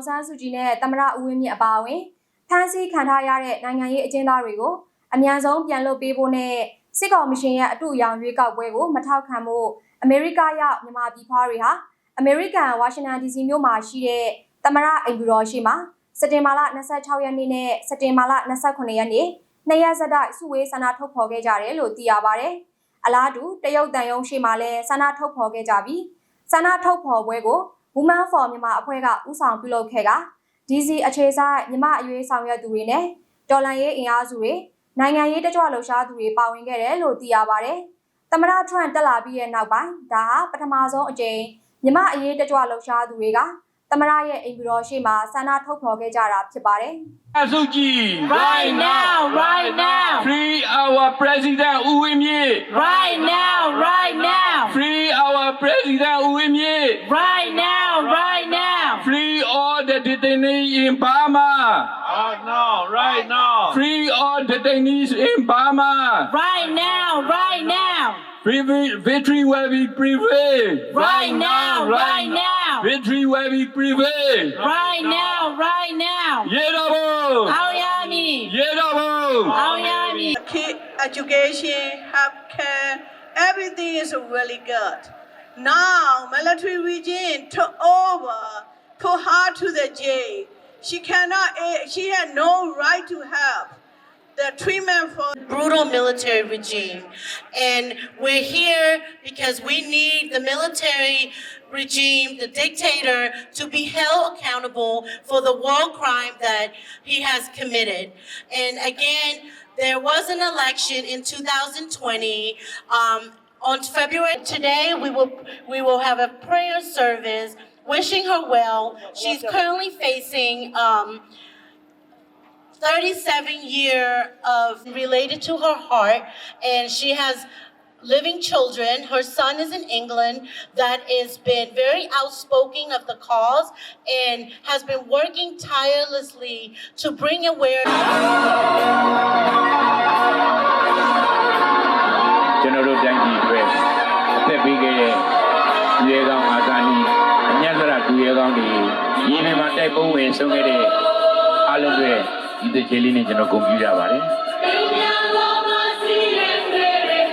အောင်ဆန်းစုကြည်နဲ့သမရဦးဝင်းမြင့်အပါအဝင်ဖမ်းဆီးခံထားရတဲ့နိုင်ငံရေးအကျဉ်းသားတွေကိုအမြန်ဆုံးပြန်လွှတ်ပေးဖို့နဲ့စစ်ကောင်မရှင်ရဲ့အတူအယောင်ရွေးကောက်ပွဲကိုမထောက်ခံဖို့အမေရိကရောက်မြန်မာပြည်ဖွားတွေဟာအမေရိကန်ဝါရှင်တန် DC မြို့မှာရှိတဲ့သမရအိမ်ဘူတော်ရှိမှာစက်တင်ဘာလ26ရက်နေ့နဲ့စက်တင်ဘာလ28ရက်နေ့နှစ်ရက်ဆက်တိုက်စုဝေးဆန္ဒထုတ်ဖော်ခဲ့ကြတယ်လို့သိရပါတယ်။အလားတူတရုတ်တန်ယုံရှိမှာလည်းဆန္ဒထုတ်ဖော်ခဲ့ကြပြီးဆန္ဒထုတ်ဖော်ပွဲကို Women for မြန်မာအဖွဲ့ကဦးဆောင်ပြုလုပ်ခဲ့က DC အခြေဆိုင်မြမအရွေးဆောင်ရွက်သူတွေနဲ့တော်လန်ရေးအင်အားစုတွေနိုင်ငံရေးတကြွလှုပ်ရှားသူတွေပါဝင်ခဲ့တယ်လို့သိရပါတယ်။သမရထွန်းတက်လာပြီးတဲ့နောက်ပိုင်းဒါဟာပထမဆုံးအကြိမ်မြမအရေးတကြွလှုပ်ရှားသူတွေကသမရရဲ့အိမ်ပြတော်ရှိမှာဆန္ဒထုတ်ဖော်ခဲ့ကြတာဖြစ်ပါတယ်။ Azuki Right now, right now, free our president Uwimye right now, right now, free our president Uwimye right now, detainees in Burma. Right now, right now. Free all detainees in Burma. Right now, right now. Free victory will be prevail. Right now, right now. Victory will be prevail. Right now, right now. Yerabo. Aoyami. Yerabo. Aoyami. Education, healthcare, everything is really good. Now, military regime took over put her to the jail. She cannot, eh, she had no right to have the treatment for brutal military regime. And we're here because we need the military regime, the dictator, to be held accountable for the war crime that he has committed. And again, there was an election in 2020. Um, on February today, we will we will have a prayer service wishing her well. She's currently facing um, 37 year of related to her heart and she has living children her son is in england that has been very outspoken of the cause and has been working tirelessly to bring awareness ကျွန်တော်တို့တိုင်းပြည်အတွက်အသက်ပေးခဲ့တဲ့ရေကောင်းအာဇာနည်အမြတ်တရဒူရေကောင်းတွေရင်းနှီးမှာတိုက်ပုံးဝင်ဆုံးခဲ့တဲ့အားလုံးတွေဒီတစ်ချိန်လေးနဲ့ကျွန်တော်ဂုဏ်ပြုကြပါတယ်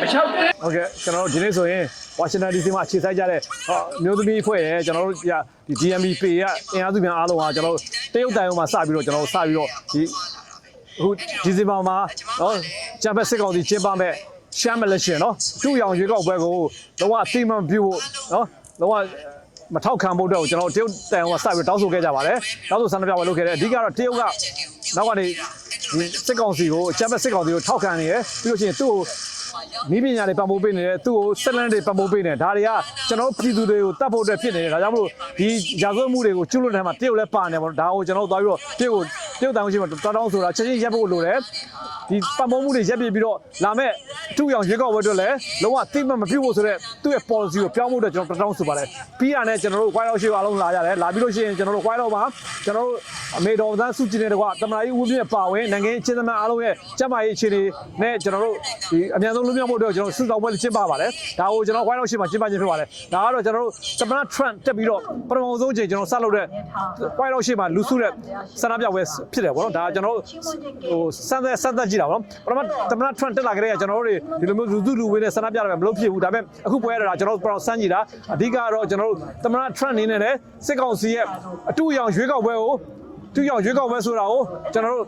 မချောက်ဟုတ်ကဲ့ကျွန်တော်တို့ဒီနေ့ဆိုရင်ဝါရှင်တန် DC မှာအခြေစိုက်ကြတဲ့ဟောမျိုးသမီးအဖွဲ့ရယ်ကျွန်တော်တို့ဒီဒီ GMB ပေရအင်အားစုများအားလုံးဟာကျွန်တော်တို့တရုတ်တိုင်အောင်မှာစပြီးတော့ကျွန်တော်တို့စပြီးတော့ဒီအခုဒီဇင်ဘာမှာနော်ဂျပန်စစ်ကောင်စီကျင်းပမဲ့ရှမ်းမလက်ရှင်နော်သူ့ရောင်ရွေးကောက်ပွဲကိုတော့အသိမှန်ပြုဖို့နော်တော့ မထောက်ခံဖို့အတွက်ကိုကျွန်တော်တို့တရုတ်တိုင်အောင်မှာစပြီးတောင်းဆိုခဲ့ကြပါတယ်တောင်းဆိုဆန္ဒပြပွဲလုပ်ခဲ့တယ်အဓိကတော့တရုတ်ကနောက်ကနေဒီစစ်ကောင်စီကိုဂျပန်စစ်ကောင်စီကိုထောက်ခံနေရပြီးလို့ရှိရင်သူ့ကိုမိပညာတွေပံ့ပိုးပေးနေတယ်သူ့ကိုဆက်လန်းတွေပံ့ပိုးပေးနေတယ်ဒါတွေကကျွန်တော်တို့ပြည်သူတွေကိုတတ်ဖို့အတွက်ဖြစ်နေတယ်ဒါကြောင့်မလို့ဒီရာဇဝတ်မှုတွေကိုကျွလွန်တဲ့မှာတရုတ်လည်းပါနေပါတော့ဒါကိုကျွန်တော်တို့သွားပြီးတော့တရုတ်ကို တရုတ်တောင်ရှိမှာတောင်းဆိုတာချက်ချင်းရပ်ဖို့လိုတယ်ဒီပံ့ပိုးမှုတွေရပ်ပြပြီးတော့လာမဲ့အထူးအောင်ရွေးကောက်ပွဲအတွက်လည်းလုံးဝတိမတ်မပြုတ်ဖို့ဆိုတော့သူ့ရဲ့ policy ကိုပြောင်းဖို့အတွက်ကျွန်တော်တောင်းဆိုပါတယ်ပြီးရတဲ့ကျွန်တော်တို့ white house ရှိအားလုံးလာကြတယ်လာပြီးလို့ရှိရင်ကျွန်တော်တို့ white house မှာကျွန်တော်တို့အမေတော်သန်းစုကြည်နေတဲ့ကွာတမနာကြီးဦးပြည့်ပါဝင်နိုင်ငံရေးချင်းသမားအားလုံးရဲ့ကျန်းမာရေးအခြေအနေနဲ့ကျွန်တော်တို့ဒီအများဆုံးလွတ်မြောက်ဖို့အတွက်ကျွန်တော်စုဆောင်ပွဲကျင်းပပါတယ်ဒါကိုကျွန်တော် white house ရှိမှာကျင်းပခြင်းဖြစ်ပါတယ်ဒါကတော့ကျွန်တော်တို့တမနာ trend တက်ပြီးတော့ပထမဆုံးချိန်ကျွန်တော်ဆက်လုပ်တဲ့ white house ရှိမှာလူစုတဲ့ဆန္ဒပြပွဲဖြစ်တယ်ဗောနော်ဒါကျွန်တော်တို့ဟိုစမ်းသက်စမ်းသက်ကြည့်တာဗောနော်ပထမတမနာ trend တက်လာကြတဲ့ကျွန်တော်တို့တွေဒီလိုမျိုးလူစုလူဝေးနဲ့ဆန္ဒပြတယ်မလုပ်ဖြစ်ဘူးဒါပေမဲ့အခုပွဲရတာကျွန်တော်တို့ပထမစမ်းကြည့်တာအဓိကတော့ကျွန်တော်တို့တမနာ trend နေနဲ့စစ်ကောင်စီရဲ့အတူအယောင်ရွေးကောက်ပွဲကိုတူအောင်ရွေးကောက်ပွဲဆိုတာကိုကျွန်တော်တို့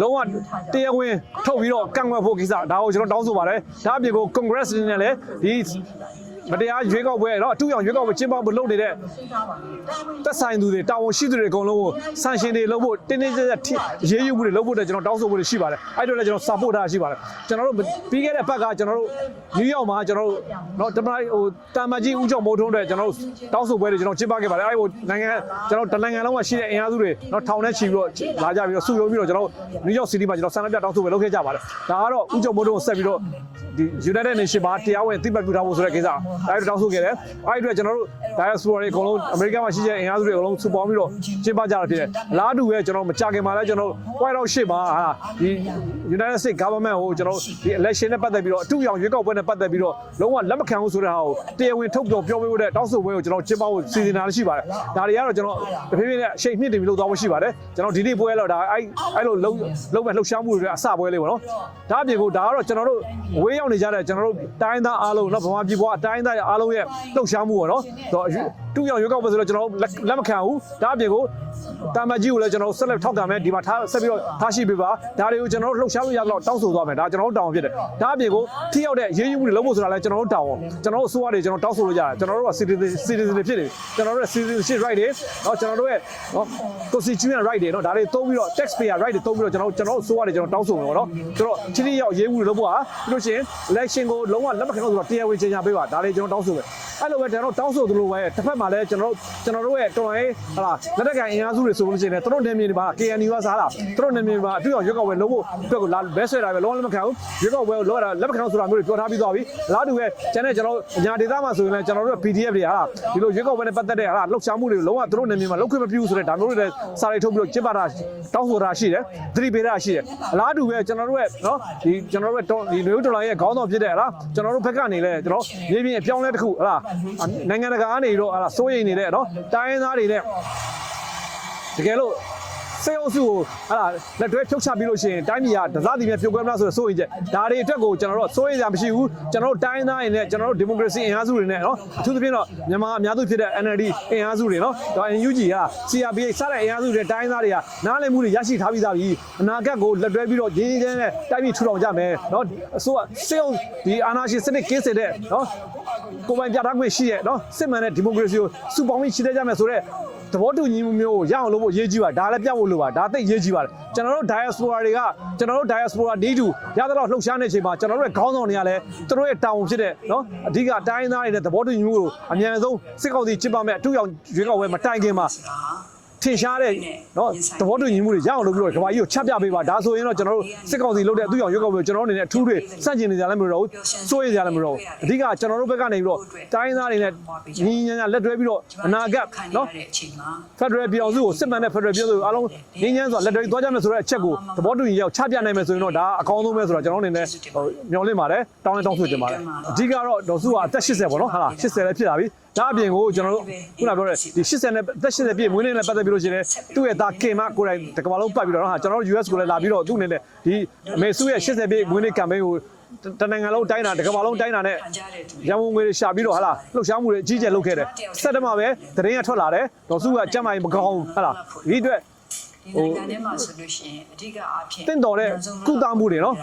လုံးဝတရားဝင်ထုတ်ပြီးတော့ကန့်ကွက်ဖို့ကိစ္စဒါကိုကျွန်တော်တောင်းဆိုပါတယ်ဒါအပြင်ကို Congress အနေနဲ့လည်းဒီ မတရားရွေးကောက်ပွဲတော့အတူအောင်ရွေးကောက်ပွဲကျင်းပဖို့လုပ်နေတဲ့တက်ဆိုင်သူတွေတာဝန်ရှိသူတွေအကုန်လုံးကိုဆန်ရှင်တွေလုပ်ဖို့တင်းတင်းကြပ်ကြပ်ရေးယူမှုတွေလုပ်ဖို့တဲ့ကျွန်တော်တောင်းဆိုမှုတွေရှိပါတယ်အဲ့တော့လည်းကျွန်တော် support ထားရှိပါတယ်ကျွန်တော်တို့ပြီးခဲ့တဲ့ဘက်ကကျွန်တော်တို့နယူးယောက်မှာကျွန်တော်တို့တော့တမန်ဟိုတာမကြီးဦးကျော်မိုးထွန်းတွေကျွန်တော်တို့တောင်းဆိုပွဲတွေကျွန်တော်ကျင်းပခဲ့ပါတယ်အဲ့ဟိုနိုင်ငံကျွန်တော်တနိုင်ငံလုံးမှာရှိတဲ့အင်အားစုတွေတော့ထောင်ထဲချီပြီးတော့လာကြပြီးတော့စုရုံးပြီးတော့ကျွန်တော်နယူးယောက်စီးတီးမှာကျွန်တော်ဆန္ဒပြတောင်းဆိုပွဲလုပ်ခဲ့ကြပါတယ်ဒါကတော့ဦးကျော်မိုးထွန်းကိုဆက်ပြီးတော့ဒီ United Nation မှာတရားဝင်အသိပတ်ပြုထားဖို့ဆိုတဲ့ကိစ္စဒါတွေတောင်းဆိုခဲ့တယ်အဲ့ဒီအတွက်ကျွန်တော်တို့ diaspora တွေအကုန်လုံးအမေရိကန်မှာရှိတဲ့အင်အားစုတွေအကုန်လုံးစုပေါင်းပြီးတော့ကျင်းပကြတာဖြစ်တယ်အလားတူပဲကျွန်တော်မကြခင်မှာလည်းကျွန်တော် White House ရှေ့မှာဟာဒီ United States government ကိုကျွန်တော်ဒီ election နဲ့ပတ်သက်ပြီးတော့အထူးအောင်ရွေးကောက်ပွဲနဲ့ပတ်သက်ပြီးတော့လုံးဝလက်မခံဘူးဆိုတဲ့ဟာကိုတရားဝင်ထုတ်ပြောပြောပေးဖို့တဲ့တောင်းဆိုပွဲကိုကျွန်တော်ကျင်းပဖို့စီစဉ်တာရှိပါတယ်ဒါတွေကတော့ကျွန်တော်တဖြည်းဖြည်းနဲ့အချိန်မြင့်တင်ပြီးလုပ်သွားဖို့ရှိပါတယ်ကျွန်တော်ဒီနေ့ပွဲတော့ဒါအဲ့အဲ့လိုလုံးလုံးမဲ့လှုပ်ရှားမှုတွေအစပွဲလေးပေါ့နော်ဒါအပြင်ကိုဒါကတော့ကျွန်တော်တို့ဝေးရောက်နေကြတဲ့ကျွန်တော်တို့တိုင်းသားအားလုံးနော်ဗမာပြည်ပေါ်အတိုင်းသားတွေအားလုံးရဲ့လှုပ်ရှားမှုပေါ့နော်ဆိုတော့တူရောင်ရွေးကောက်ပွဲဆိုတော့ကျွန်တော်လက်မခံဘူးဒါအပြင်ကိုတာမကြီးကိုလည်းကျွန်တော်ဆက်လက်ထောက်ခံမယ်ဒီမှာထားဆက်ပြီးတော့ထားရှိပေးပါဒါတွေကိုကျွန်တော်တို့လှုပ်ရှားလို့ရတော့တောင်းဆိုသွားမယ်ဒါကျွန်တော်တို့တောင်းအောင်ဖြစ်တယ်ဒါအပြင်ကိုထိရောက်တဲ့ရေးယူမှုတွေလုပ်ဖို့ဆိုတာလည်းကျွန်တော်တို့တောင်းအောင်ကျွန်တော်တို့အစိုးရတွေကျွန်တော်တောင်းဆိုလို့ရတယ်ကျွန်တော်တို့က citizen citizen တွေဖြစ်နေကျွန်တော်တို့ရဲ့ citizenship right တွေနော်ကျွန်တော်တို့ရဲ့နော် constitutional right တွေနော်ဒါတွေသုံးပြီးတော့ taxpayer right တွေသုံးပြီးတော့ကျွန်တော်တို့ကျွန်တော်တို့အစိုးရတွေကျွန်တော်တောင်းဆိုမယ်ပေါ့နော်ကျွန်တော်ထိထိရောက်ရေးမှုတွေလုပ်ဖို့ဟာပြီးလို့ရှိရင် election ကိုလုံးဝလက်မခံလို့ဆိုတော့တရားဝင်ကြေညာပေးပါဒါတွေကျွန်တော်တောင်းဆိုမယ်အဲ့လိုပဲကျွန်တော်တောင်းဆိုသလိုပဲတစ်ဖက်မှာလည်းကျွန်တော်ကျွန်တော်တို့ရဲ့တော်ရေးဟလာလက်တက်ကန်အင်အားစုတွေဆိုလို့ရှိရင်လည်းသူတို့နေမြေတွေမှာ KNU ကစားတာသူတို့နေမြေမှာအတူအောင်ရွက်ကောက်ဝဲလုံးဖို့အတွက်ကိုလာဘဲဆွဲတာပဲလုံးဝလက်မခံဘူးရွက်ကောက်ဝဲကိုလောတာလက်မခံလို့ဆိုတာမျိုးတွေပြောထားပြီးသွားပြီအလားတူပဲကျန်တဲ့ကျွန်တော်အညာဒေသမှာဆိုရင်လည်းကျွန်တော်တို့ PDF တွေဟာဒီလိုရွက်ကောက်ဝဲနဲ့ပတ်သက်တဲ့ဟာလှုပ်ရှားမှုတွေလုံးဝသူတို့နေမြေမှာလုပ်ခွင့်မပြုဘူးဆိုတဲ့ဒါမျိုးတွေလည်းစာရိတ်ထုတ်ပြီးတော့ကျစ်ပါတာတောင်းဆိုတာရှိတယ်သတိပေးတာရှိတယ်အလားတူပဲကျွန်တော်တို့ရဲ့နော်ဒီကျွန်တော်တို့ရဲ့ဒီနွေဦးတော်လိုင်းရဲ့ခေါင်းဆောင်ဖြစ်တဲ့ဟာလားကျွန်တော်တို့ဘက်ကနေလည်းကျွန်တော်မြေပြင်အပြောင်းလဲတစ်ခုဟာလားနိုင်ငံတကာကနေတော့ဟာလားစိုးရိမ်နေတဲ့နော်တိုင်းရင်းသားတွေနဲ့တကယ်လို့စေအုပ်စုကိုဟာလက်တွဲဖြုတ်ချပြီးလို့ရှိရင်တိုင်းပြည်ကဒဇတိမြပြုတ်ကွဲမလားဆိုတော့စိုးရိမ်ချက်ဒါတွေအတွက်ကိုကျွန်တော်တို့စိုးရိမ်စရာမရှိဘူးကျွန်တော်တို့တိုင်းသားတွေနဲ့ကျွန်တော်တို့ဒီမိုကရေစီအင်အားစုတွေနဲ့နော်အထူးသဖြင့်တော့မြန်မာအများစုဖြစ်တဲ့ NLD အင်အားစုတွေနော်ဒါ NUG က CRPH စတဲ့အင်အားစုတွေတိုင်းသားတွေကနားလည်မှုတွေရရှိထားပြီးသားပြီအနာဂတ်ကိုလက်တွဲပြီးတော့ရင်းရင်းချင်းနဲ့တိုင်းပြည်ထူထောင်ကြမယ်နော်အစိုးရစေအုပ်ဒီအာဏာရှင်စနစ်ကင်းစင်တဲ့နော် ကိုယ်ပိုင်ပြဋ္ဌာန်းခွင့်ရှိရဲ့နော်စစ်မှန်တဲ့ဒီမိုကရေစီကိုစုပေါင်းပြီးရှိတဲ့ကြမယ်ဆိုတော့သဘောတူညီမှုမျိုးကိုရအောင်လုပ်ဖို့ရေးကြည့်ပါဒါလည်းပြဖို့လိုပါဒါသိရေးကြည့်ပါတယ်ကျွန်တော်တို့ diaspora တွေကကျွန်တော်တို့ diaspora နေတူရသလောက်လှုပ်ရှားနေချိန်မှာကျွန်တော်တို့ရဲ့ခေါင်းဆောင်တွေကလည်းသူတို့ရဲ့တာဝန်ဖြစ်တဲ့နော်အဓိကတိုင်းသားတွေနဲ့သဘောတူညီမှုကိုအများဆုံးစစ်ကောင်စီချစ်ပါမဲ့အထူးအောင်ရွေးကောက်ပွဲမတိုင်ခင်မှာ ထင်ရှားတဲ့နော်သဘောတူညီမှုတွေရအောင်လုပ်ပြီးတော့ကဘာကြီးကိုချက်ပြပေးပါဒါဆိုရင်တော့ကျွန်တော်တို့စစ်ကောင်စီလုပ်တဲ့အထူးအောင်ရွေးကောက်ပွဲကိုကျွန်တော်တို့အနေနဲ့အထူးတွေစန့်ကျင်နေကြလည်းမလို့စိုးရိမ်ကြလည်းမလို့အဓိကကျွန်တော်တို့ဘက်ကနေပြီးတော့တိုင်းသားတွေနဲ့ညီညီညာညာလက်တွဲပြီးတော့အနာဂတ်နော်ဖက်ဒရယ်ပြည်အောင်စုကိုစစ်မှန်တဲ့ဖက်ဒရယ်ပြည်အောင်စုကိုအားလုံးငင်းငင်းစွာလက်တွေ့သွားကြမယ်ဆိုတဲ့အချက်ကိုသဘောတူညီရောက်ချပြနိုင်မယ်ဆိုရင်တော့ဒါအကောင်းဆုံးပဲဆိုတော့ကျွန်တော်အနေနဲ့ဟိုမျှော်လင့်ပါတယ်တောင်းလဲတောင်းဆိုချင်ပါတယ်အဓိကတော့ဒေါ်စုကအသက်80ပေါ့နော်ဟာလား80လည်းဖြစ်လာပြီ ဒါအပြင်ကိုကျွန်တော်တို့ခုနပြောတဲ့ဒီ80နဲ့အသက်80ပြည့်မွေးနေ့နဲ့ပတ်သက်ပြီးလို့ရှိရင်သူ့ရဲ့သားကင်မကိုယ်တိုင်တကမ္ဘာလုံးပတ်ပြီးတော့ဟာကျွန်တော်တို့ US ကိုလည်းလာပြီးတော့သူ့အနေနဲ့ဒီအမေစုရဲ့80ပြည့်မွေးနေ့ campaign ကိုတနိုင်ငံလုံးတိုင်းတာတကမ္ဘာလုံးတိုင်းတာနဲ့ရန်ကုန်ငွေတွေရှာပြီးတော့ဟာလားလှုပ်ရှားမှုတွေအကြီးကျယ်လုပ်ခဲ့တယ်ဆက်တမပဲသတင်းကထွက်လာတယ်ဒေါ်စုကကြက်မိုင်မကောင်းဟာလားဒီအတွက်ဒီနိုင်ငံထဲမှာဆိုလို့ရှိရင်အဓိကအားဖြင့်တင့်တော်တဲ့ကုသမှုတွေနော်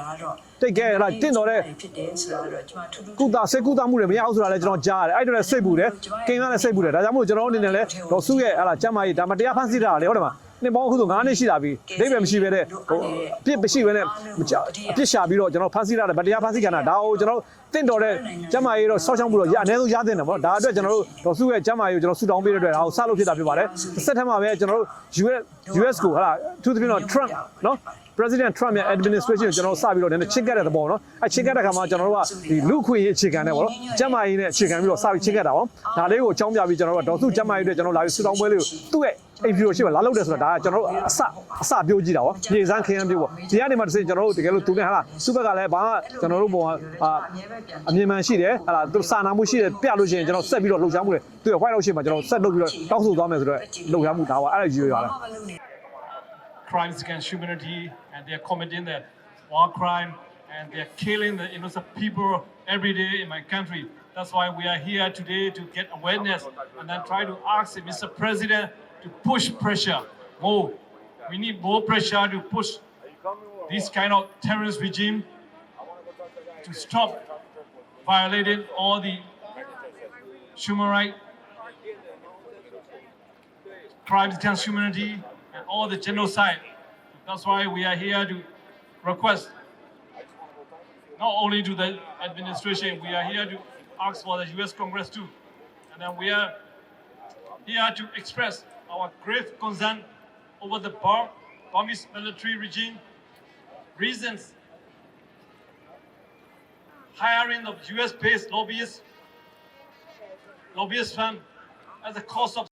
တိတ်ကဲဟာလားတင့်တော်တဲ့ဖြစ်တယ်ဆိုတာတော့ကျွန်မထူးထူးကုသဆေးကုသမှုတွေမရအောင်ဆိုတာလည်းကျွန်တော်ကြားရတယ်အဲ့ဒါလည်းစိတ်ပူတယ်ကိန်းကလည်းစိတ်ပူတယ်ဒါကြောင့်မို့ကျွန်တော်အနေနဲ့လည်းဒေါ်စုရဲ့ဟာလားကျမ်းမာရေးဒါမတရားဖန်ဆီးတာလေဟုတ်တယ်မ နှစ်ပေါင်းအခုဆို9နှစ်ရှိလာပြီဒိဗယ်မရှိပဲတဲ့ဟိုအပြစ်မရှိပဲနဲ့မကြောက်အပြစ်ရှာပြီးတော့ကျွန်တော်ဖန်ဆီးတာတယ်ဗတရားဖန်ဆီးခံတာဒါကိုကျွန်တော်တင့်တော်တဲ့ကျမ်းမာရေးတော့ဆောက်ရှောက်မှုတော့ရအနည်းဆုံးရသင့်တယ်ပေါ့နော်ဒါအတွက်ကျွန်တော်တို့ဒေါ်စုရဲ့ကျမ်းမာရေးကိုကျွန်တော်ဆူတောင်းပေးတဲ့အတွက်ဒါကိုစလို့ဖြစ်တာဖြစ်ပါတယ်တစ်ဆက်ထက်မှာပဲကျွန်တော်တို့ US US ကိုဟာလားသူသဖြင့်တော့ Trump နော် President Trump ရဲ့ administration ကိုကျွန်တော်တို့စပြီးတော့နည်းနည်းချစ်ခဲ့တဲ့သဘောနော်အဲချစ်ခဲ့တဲ့ခါမှာကျွန်တော်တို့ကဒီလူခွင့်ရေးအခြေခံနဲ့ပေါ့နော်ကျမ်းမာရေးနဲ့အခြေခံပြီးတော့စပြီးချစ်ခဲ့တာပေါ့ဒါလေးကိုအကြောင်းပြပြီးကျွန်တော်တို့ကဒေါ်စုကျမ်းမာရေးအတွက်ကျွန်တော်လာပြီးဆူတောင်းပွဲလေးကိုသူ့ရဲ့ အိမ်ဖြူရှိမှလာလုပ်တယ်ဆိုတာဒါကကျွန်တော်တို့အစအစပြောကြည့်တာပေါ့မြေစမ်းခင်းရမ်းပြောပေါ့ဒီကနေမှတစ်စင်ကျွန်တော်တို့တကယ်လို့သူနဲ့ဟာလားသူ့ဘက်ကလည်းဘာမှကျွန်တော်တို့ပုံအာအမြင်မှန်ရှိတယ်ဟာလားသူစာနာမှုရှိတယ်ပြလို့ရှိရင်ကျွန်တော်ဆက်ပြီးတော့လှုပ်ရှားမှုတွေသူ့ရဲ့ white house ရှိမှကျွန်တော်ဆက်လုပ်ပြီးတော့တောင်းဆိုသွားမယ်ဆိုတော့လှုပ်ရှားမှုဒါပါအဲ့ဒါရွေးရတာ crimes against humanity and they're committing the war crime and they're killing the innocent people every day in my country. That's why we are here today to get awareness and then try to ask Mr. President to push pressure more. We need more pressure to push this kind of terrorist regime to stop violating all the human rights crimes against humanity and all the genocide. That's why we are here to request not only to the administration, we are here to ask for the US Congress too. And then we are here to express our grave concern over the Burmese military regime reasons hiring of US based lobbyists lobbyist fund as a cost of